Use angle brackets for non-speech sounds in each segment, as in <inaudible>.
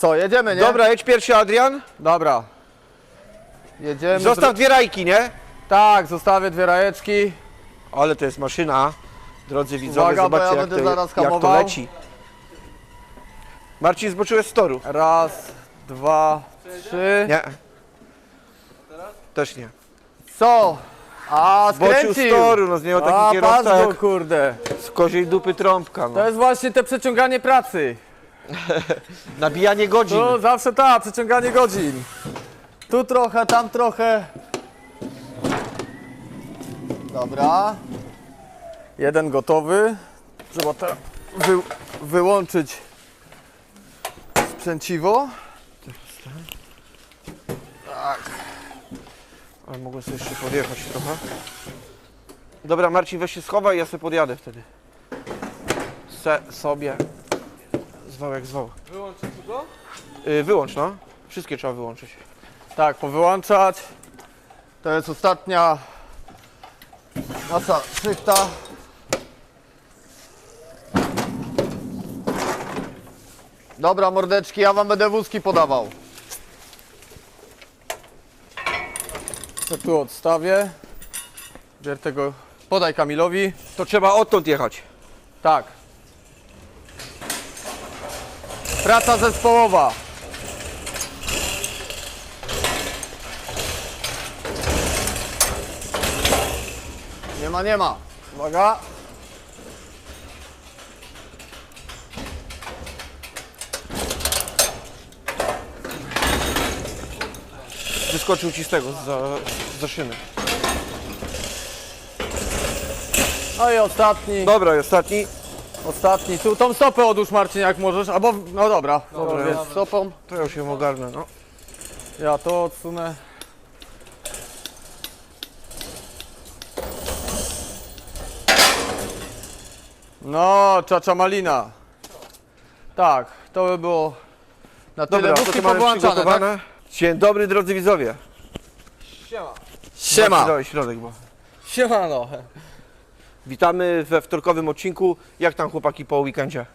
Co, jedziemy, nie? Dobra, jedź pierwszy Adrian. Dobra. Jedziemy. Zostaw dwie rajki, nie? Tak, zostawię dwie rajeczki. Ale to jest maszyna. Drodzy widzowie, Uwaga, bo ja zobaczcie jak będę to, zaraz jak to hamował. leci. Marcin, zboczyłeś z toru. Raz, dwa, trzy. Nie. Też nie. Co? A, Zboczył z skręcił. toru, no z niego taki A, kierowca go, jak kurde. z koziej dupy trąbka. To No. jest właśnie te przeciąganie pracy. Nabijanie godzin. To zawsze tak, przeciąganie godzin. Tu trochę, tam trochę. Dobra. Jeden gotowy. Trzeba teraz wy, wyłączyć sprzęciwo. Ale mogłem sobie jeszcze podjechać trochę. Dobra, Marcin, weź się schowaj, ja sobie podjadę wtedy. Se sobie. Zwał jak zwał. Wyłączyć go? Yy, wyłącz, no. Wszystkie trzeba wyłączyć. Tak, powyłączać. To jest ostatnia masa szychta. Dobra, mordeczki, ja wam będę wózki podawał. To tu odstawię. Bier tego, podaj Kamilowi. To trzeba odtąd jechać. Tak. Praca zespołowa. Nie ma, nie ma. Uwaga. Wyskoczył ci z tego, za, za szyny. No i ostatni. Dobra, i ostatni. Ostatni. Tu tą stopę odłóż Marcin jak możesz. Albo, no dobra. Dobra. Dobra, więc stopą. To ja już ją ogarnę, no. Ja to odsunę. No, czacza malina. Tak, to by było na tyle. Dobra, to mamy powłączane, tak? przygotowane. Dzień dobry, drodzy widzowie. Siema. Siema. Dawaj środek, bo... Siemano. Witamy we wtorkowym odcinku. Jak tam chłopaki po weekendzie?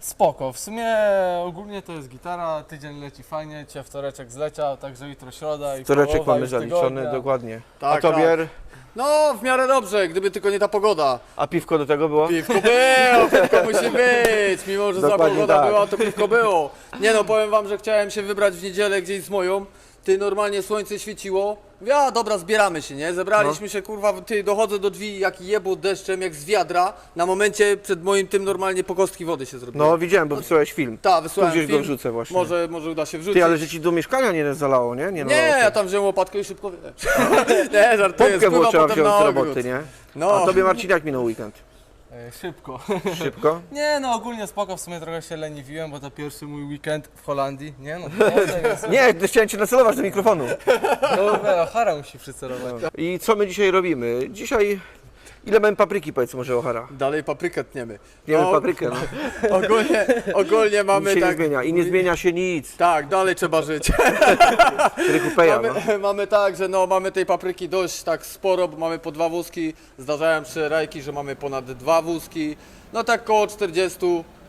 Spoko. W sumie ogólnie to jest gitara, tydzień leci fajnie, cię wtoreczek zleciał, także jutro środa i Toreczek połowa mamy już zaliczony, tygodnia. dokładnie. Tak, A tobie? No, w miarę dobrze, gdyby tylko nie ta pogoda. A piwko do tego było? Piwko było, piwko musi być. Mimo, że za Dokładnie pogoda tak. była, to piwko było. Nie no, powiem wam, że chciałem się wybrać w niedzielę gdzieś z moją. Ty normalnie słońce świeciło. Mówię, a dobra, zbieramy się, nie? Zebraliśmy No. się, kurwa, ty dochodzę do drzwi jak jebło deszczem, jak z wiadra. Na momencie przed moim tym normalnie po kostki wody się zrobiło. No widziałem, bo wysłałeś film. Ta, Tu wysłałem gdzieś go film. wrzucę właśnie. Może, może uda się wrzucić. Ty, ale że ci do mieszkania nie zalało, nie? Nie, Nie, ja tam wziąłem łopatkę i szybko wiesz. <laughs> <laughs> nie, żartuję, Pompkę było spływam trzeba potem wziąć na z ogród. roboty, nie? No. A tobie Marcin jak minął weekend? E, szybko. Szybko? <laughs> Nie no, ogólnie spoko, w sumie trochę się leniwiłem, bo to pierwszy mój weekend w Holandii. Nie no, potem jest. <laughs> Nie, chciałem cię nacelować do mikrofonu. <laughs> Dobra, Hara musi przycelować. I co my dzisiaj robimy? Dzisiaj... Ile mamy papryki, powiedz może Ochara? Dalej paprykę tniemy. Wiemy No, paprykę, no. <laughs> Ogólnie, ogólnie Nic mamy się tak... nie zmienia. I nie zmienia się nic. Tak, dalej trzeba żyć. <laughs> Ryku peja, no. Mamy, <laughs> mamy tak, że no mamy tej papryki dość tak sporo, bo mamy po dwa wózki. Zdarzają się rajki, że mamy ponad dwa wózki. No tak koło 40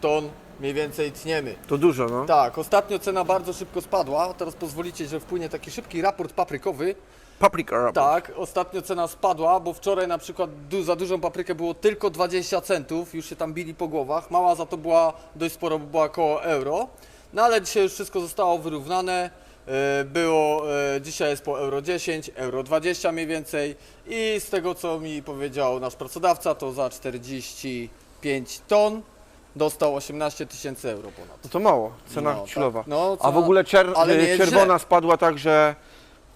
ton mniej więcej tniemy. To dużo, no. Tak, ostatnio cena bardzo szybko spadła. Teraz pozwolicie, że wpłynie taki szybki raport paprykowy. Paprika. Tak, ostatnio cena spadła, bo wczoraj na przykład du za dużą paprykę było tylko 20 centów, już się tam bili po głowach. Mała za to była dość sporo, bo była około euro. No ale dzisiaj już wszystko zostało wyrównane. E, Było, e, dzisiaj jest po euro 10, euro 20 mniej więcej i z tego co mi powiedział nasz pracodawca, to za 45 ton dostał 18 tysięcy euro ponad. No to mało. Cena No, chwilowa. tak. No, A cena- w ogóle czer czerwona źle. spadła tak, że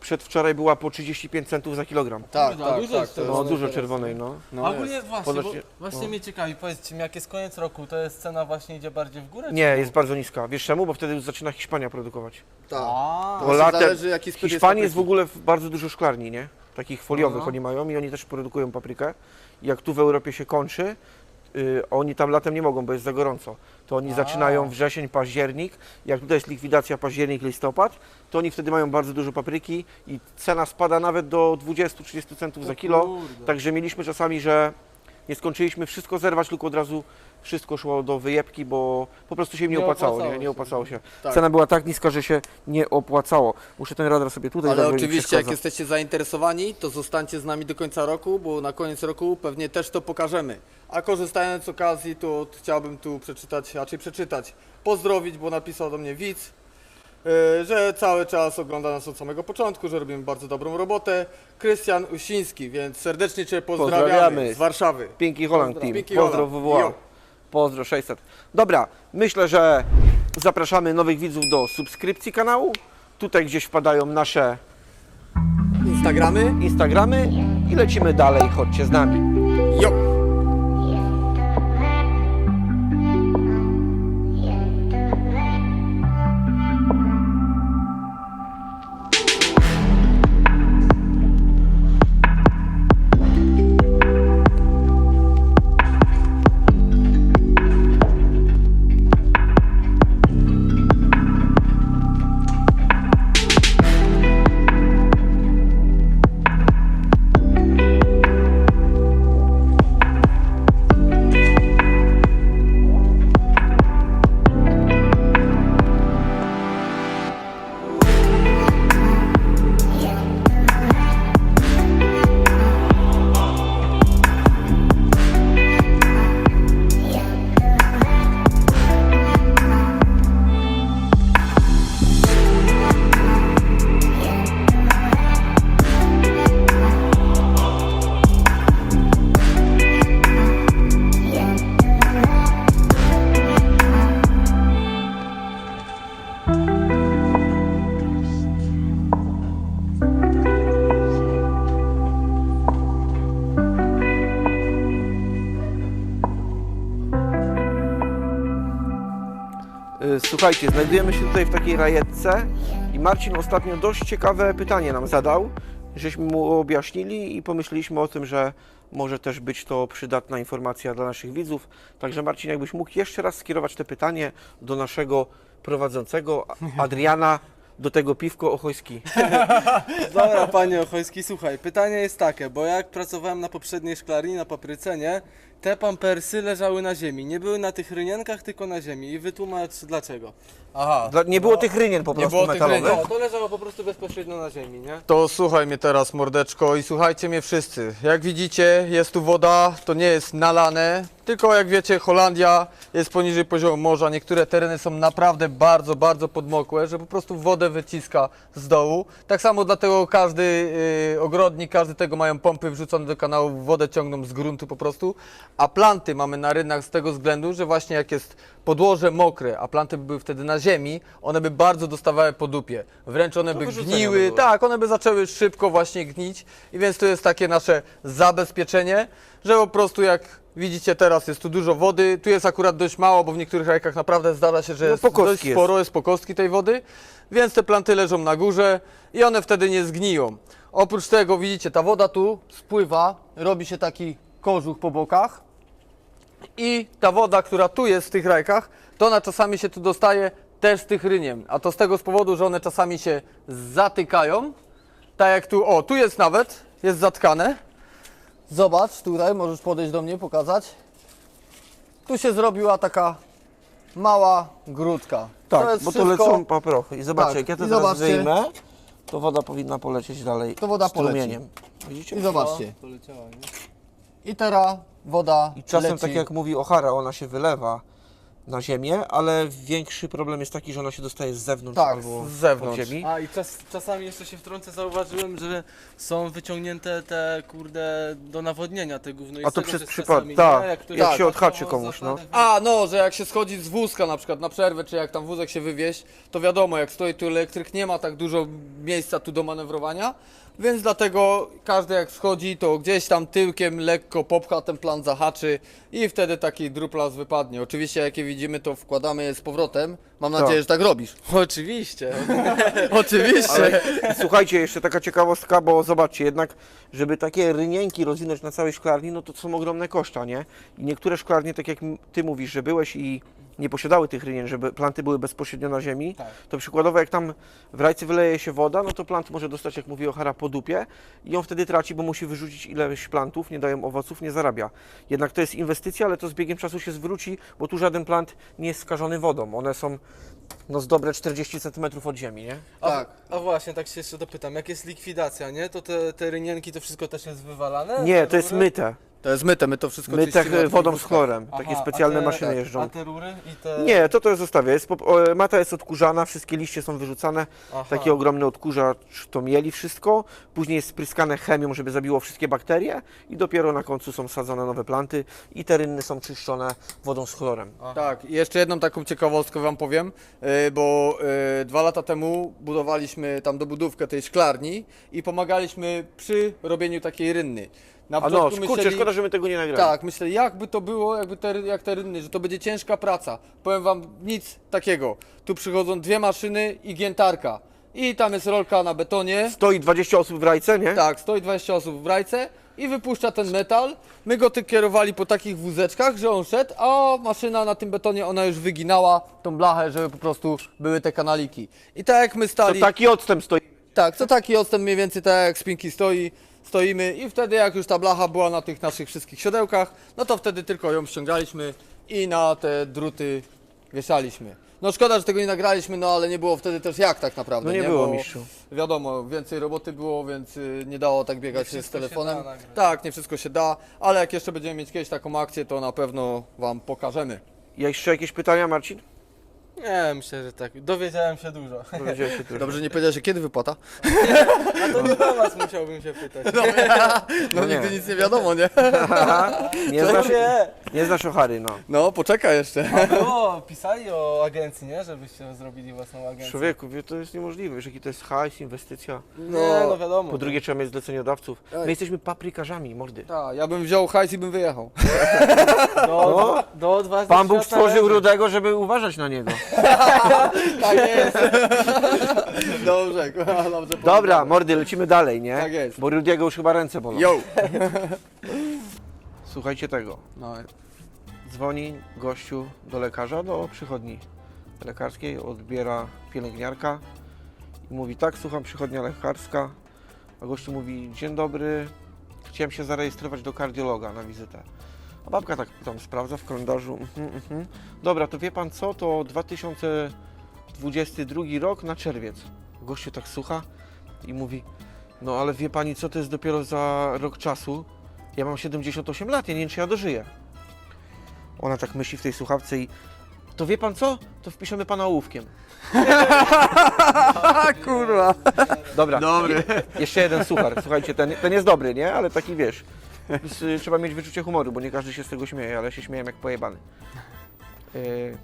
przedwczoraj była po 35 centów za kilogram. Tak, Kurde, tak, dużo tak. jest to. No jest- dużo czerwonej, no. No A ogólnie właśnie, bo, Ponoć- właśnie no. mnie ciekawi, powiedzcie mi, jak jest koniec roku, to jest cena właśnie idzie bardziej w górę? czy Nie, jest bardzo niska. Wiesz czemu? Bo wtedy już zaczyna Hiszpania produkować. tak. A, To Bo właśnie latem zależy, jaki spyt jest Hiszpanii jest w papryki. ogóle w- bardzo dużo szklarni, nie? Takich foliowych No. oni mają i oni też produkują paprykę. I jak tu w Europie się kończy, oni tam latem nie mogą, bo jest za gorąco. To oni A. zaczynają wrzesień, październik. Jak tutaj jest likwidacja październik, listopad, to oni wtedy mają bardzo dużo papryki i cena spada nawet do 20-30 centów za kilo. Także mieliśmy czasami, że nie skończyliśmy wszystko zerwać, tylko od razu wszystko szło do wyjebki, bo po prostu się im nie, Nie opłacało, opłacało nie, nie opłacało się. Tak. Cena była tak niska, że się nie opłacało. Muszę ten radar sobie tutaj Ale oczywiście, jak jesteście zainteresowani, to zostańcie z nami do końca roku, bo na koniec roku pewnie też to pokażemy. A korzystając z okazji, to chciałbym tu przeczytać, raczej przeczytać, pozdrowić, bo napisał do mnie widz, yy, że cały czas ogląda nas od samego początku, że robimy bardzo dobrą robotę. Krystian Usiński, więc serdecznie Cię pozdrawiamy, Pozdrawiamy. z Warszawy. Piękny Holland Pozdrawiam. Team. Piękny Pozdro Holland. Pozdro 600. Dobra, myślę, że zapraszamy nowych widzów do subskrypcji kanału. Tutaj gdzieś wpadają nasze Instagramy. Instagramy i lecimy dalej. Chodźcie z nami. Jo! Słuchajcie, znajdujemy się tutaj w takiej rajetce i Marcin ostatnio dość ciekawe pytanie nam zadał, żeśmy mu objaśnili i pomyśleliśmy o tym, że może też być to przydatna informacja dla naszych widzów. Także Marcin, jakbyś mógł jeszcze raz skierować te pytanie do naszego prowadzącego <laughs> Adriana, do tego piwko ochojski. <laughs> Dobra, panie Ochojski, słuchaj, pytanie jest takie, bo jak pracowałem na poprzedniej szklarni, na papryce, nie? Te pampersy leżały na ziemi, nie były na tych rynienkach, tylko na ziemi i wytłumacz dlaczego. Aha. Dla- Nie było tych rynien po Nie prostu było tych metalowych. rynien. No, to leżało po prostu bezpośrednio na ziemi, nie? To słuchaj mnie teraz, mordeczko, i słuchajcie mnie wszyscy. Jak widzicie, jest tu woda, to nie jest nalane, tylko jak wiecie, Holandia jest poniżej poziomu morza. Niektóre tereny są naprawdę bardzo, bardzo podmokłe, że po prostu wodę wyciska z dołu. Tak samo dlatego każdy y, ogrodnik, każdy tego mają pompy wrzucone do kanału, wodę ciągną z gruntu po prostu. A planty mamy na rynach z tego względu, że właśnie jak jest podłoże mokre, a planty by były wtedy na ziemi, one by bardzo dostawały po dupie. Wręcz one by wyrzucenia gniły, by tak, one by zaczęły szybko właśnie gnić i więc to jest takie nasze zabezpieczenie, że po prostu jak widzicie teraz jest tu dużo wody, tu jest akurat dość mało, bo w niektórych rajkach naprawdę zdarza się, że No, jest dość jest. sporo, jest pokostki tej wody, więc te planty leżą na górze i one wtedy nie zgniją. Oprócz tego widzicie, ta woda tu spływa, robi się taki kożuch po bokach i ta woda, która tu jest w tych rajkach, to ona czasami się tu dostaje też z tych ryniem, a to z tego z powodu, że one czasami się zatykają, tak jak tu, o, tu jest nawet, jest zatkane. Zobacz, tutaj możesz podejść do mnie, pokazać. Tu się zrobiła taka mała grudka. Tak, jest bo to wszystko- lecą paprochy. I zobaczcie, Tak, jak ja to i teraz zobaczcie. wyjmę, to woda powinna polecieć dalej To woda strumieniem. Widzicie? I zobaczcie. I teraz woda I czasem, leci. tak jak mówi O'Hara, ona się wylewa na ziemię, ale większy problem jest taki, że ona się dostaje z zewnątrz Tak, albo z zewnątrz. ziemi. A i czas, czasami jeszcze się wtrącę, zauważyłem, że są wyciągnięte te kurde do nawodnienia te gówno. i A z to tego przez też przypadek, czasami, tak, nie? jak się odhaczy komuś, no. zapadek- A, no, że jak się schodzi z wózka na przykład na przerwę, czy jak tam wózek się wywieźć, to wiadomo, jak stoi tu elektryk, nie ma tak dużo miejsca tu do manewrowania, więc dlatego każdy jak schodzi, to gdzieś tam tyłkiem lekko popcha, ten plan zahaczy i wtedy taki druplas wypadnie. Oczywiście, jakie widzimy, to wkładamy je z powrotem. Mam Tak. nadzieję, że tak robisz. Oczywiście. <laughs> Oczywiście. Ale słuchajcie, jeszcze taka ciekawostka, bo zobaczcie, jednak, żeby takie rynienki rozwinąć na całej szklarni, no to są ogromne koszta, nie? I niektóre szklarnie, tak jak m- ty mówisz, że byłeś i nie posiadały tych rynien, żeby planty były bezpośrednio na ziemi, Tak. to przykładowo jak tam w rajce wyleje się woda, no to plant może dostać, jak mówi Ochara, po dupie i on wtedy traci, bo musi wyrzucić ileś plantów, nie dają owoców, nie zarabia. Jednak to jest inwestycja, ale to z biegiem czasu się zwróci, bo tu żaden plant nie jest skażony wodą. One są no z dobre 40 cm od ziemi, nie? A, Tak. A właśnie, tak się jeszcze dopytam, jak jest likwidacja, nie? To te, te rynienki, to wszystko też jest wywalane? Nie, to jest myte. To jest myte, my to wszystko Myte czyścimy od wodą z chlorem. Aha, Takie a specjalne te- maszyny tak, jeżdżą. A te rury i te... Nie, to to zostawię. Jest o, mata jest odkurzana, wszystkie liście są wyrzucane. Aha. Taki ogromny odkurzacz to mieli wszystko. Później jest spryskane chemią, żeby zabiło wszystkie bakterie i dopiero na końcu są sadzone nowe planty i te rynny są czyszczone wodą z chlorem. Aha. Tak, i jeszcze jedną taką ciekawostkę Wam powiem, yy, bo yy, dwa lata temu budowaliśmy tam dobudówkę tej szklarni i pomagaliśmy przy robieniu takiej rynny. Na A no, początku kurczę, myśleli- szkoda, że my tego nie nagrali. Tak, myślę, jakby to było, jakby te, jak te rynny, że to będzie ciężka praca. Powiem Wam nic takiego. Tu przychodzą dwie maszyny i giętarka. I tam jest rolka na betonie. Stoi 20 osób w rajce, nie? Tak, stoi 20 osób w rajce i wypuszcza ten metal. My go ty kierowali po takich wózeczkach, że on szedł, a maszyna na tym betonie, ona już wyginała tą blachę, żeby po prostu były te kanaliki. I tak jak my To stali, taki odstęp stoi. tak, co taki odstęp mniej więcej tak jak spinki stoi, stoimy i wtedy jak już ta blacha była na tych naszych wszystkich siodełkach, no to wtedy tylko ją ściągaliśmy i na te druty wieszaliśmy. No szkoda, że tego nie nagraliśmy, no ale nie było wtedy też jak tak naprawdę. No nie było, Bo mistrzu. Wiadomo, więcej roboty było, więc y, nie dało tak biegać z telefonem. tak, nie wszystko się da, ale jak jeszcze będziemy mieć kiedyś taką akcję, to na pewno Wam pokażemy. Jeszcze jakieś pytania, Marcin? Nie, myślę, że tak. Dowiedziałem się dużo. Dowiedziałeś się też. Dobrze, nie powiedziałeś, kiedy wypłata? <laughs> A to do was musiałbym się pytać. No, No nie. nigdy nic nie wiadomo, nie? <laughs> nie, znasz, nie. nie znasz Ochary, no. No, poczekaj jeszcze. A było, pisali o agencji, nie? Żebyście zrobili własną agencję. Człowieku, wie, to jest niemożliwe. Wiesz, jaki to jest hajs, inwestycja. Nie, no wiadomo. Po drugie, trzeba mieć zleceniodawców. Ej. My jesteśmy paprykarzami, mordy. Tak, ja bym wziął hajs i bym wyjechał. <laughs> do, do odważnych Pan Bóg świata stworzył leży. Rudego, żeby uważać na niego. <laughs> Tak jest. <laughs> Dobrze, dobrze. Dobra, mordy, lecimy dalej, nie? Tak jest. Bo Rudiego już chyba ręce bolą. Yo! <laughs> Słuchajcie tego. No, Dzwoni gościu do lekarza, do przychodni lekarskiej, odbiera pielęgniarka i mówi tak, słucham, przychodnia lekarska. A gościu mówi, dzień dobry, chciałem się zarejestrować do kardiologa na wizytę. A babka tak tam sprawdza w kalendarzu, mhm, mhm. dobra, to wie pan co, to 2022 rok na czerwiec. Gościu tak słucha i mówi, no ale wie pani co, to jest dopiero za rok czasu. Ja mam 78 lat, ja nie wiem czy ja dożyję. Ona tak myśli w tej słuchawce i to wie pan co? To wpiszemy pana ołówkiem. <laughs> kurwa. Dobra. Dobry. Jeszcze jeden suchar. Słuchajcie, ten, ten jest dobry, nie? Ale taki wiesz. S- Trzeba mieć wyczucie humoru, bo nie każdy się z tego śmieje, ale się śmiałem jak pojebany. Yy,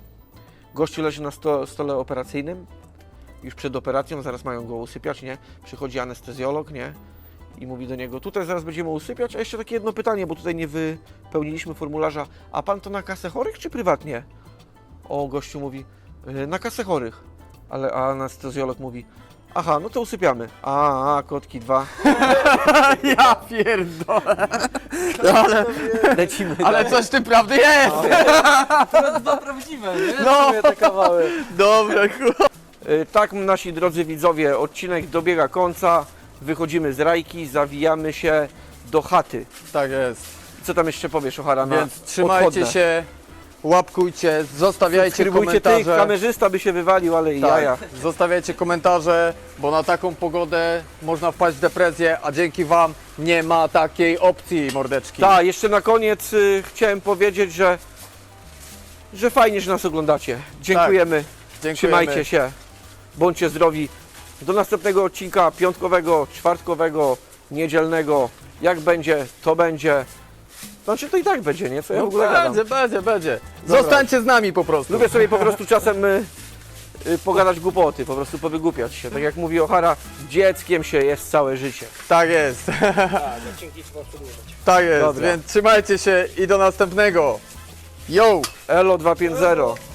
gościu leży na sto, stole operacyjnym. Już przed operacją, zaraz mają go usypiać, nie? Przychodzi anestezjolog, nie? I mówi do niego, tutaj zaraz będziemy usypiać, a jeszcze takie jedno pytanie, bo tutaj nie wypełniliśmy formularza. A pan to na kasę chorych czy prywatnie? O, gościu mówi, "Yy, na kasę chorych. Ale a anestezjolog mówi, aha, no to usypiamy. A, a kotki dwa. <laughs> Ja pierdolę. Ale, <laughs> Lecimy ale coś w tym prawdy jest. <laughs> To dwa prawdziwe, nie? No. Te kawały. Dobre, kurwa. Y, Tak, nasi drodzy widzowie, odcinek dobiega końca. Wychodzimy z rajki, zawijamy się do chaty. Tak jest. Co tam jeszcze powiesz, Ochara? na Więc trzymajcie odchodne? się, łapkujcie, zostawiajcie Subskrybujcie tych, komentarze. kamerzysta by się wywalił, ale i jaja. Tak, zostawiajcie komentarze, bo na taką pogodę można wpaść w depresję, a dzięki Wam nie ma takiej opcji, mordeczki. Tak, jeszcze na koniec y, chciałem powiedzieć, że, że fajnie, że nas oglądacie. Dziękujemy, Dziękujemy. trzymajcie się, bądźcie zdrowi. Do następnego odcinka piątkowego, czwartkowego, niedzielnego. Jak będzie, to będzie. Znaczy to i tak będzie, nie? Co ja w No ogóle gadam. będzie, będzie, będzie. Dobra. Zostańcie z nami po prostu. Lubię sobie po prostu czasem y, y, pogadać głupoty, po prostu powygłupiać się. Tak jak mówi Ochara, dzieckiem się jest całe życie. Tak jest. <laughs> tak jest, Dobra. więc trzymajcie się i do następnego. Yo! Elo 250.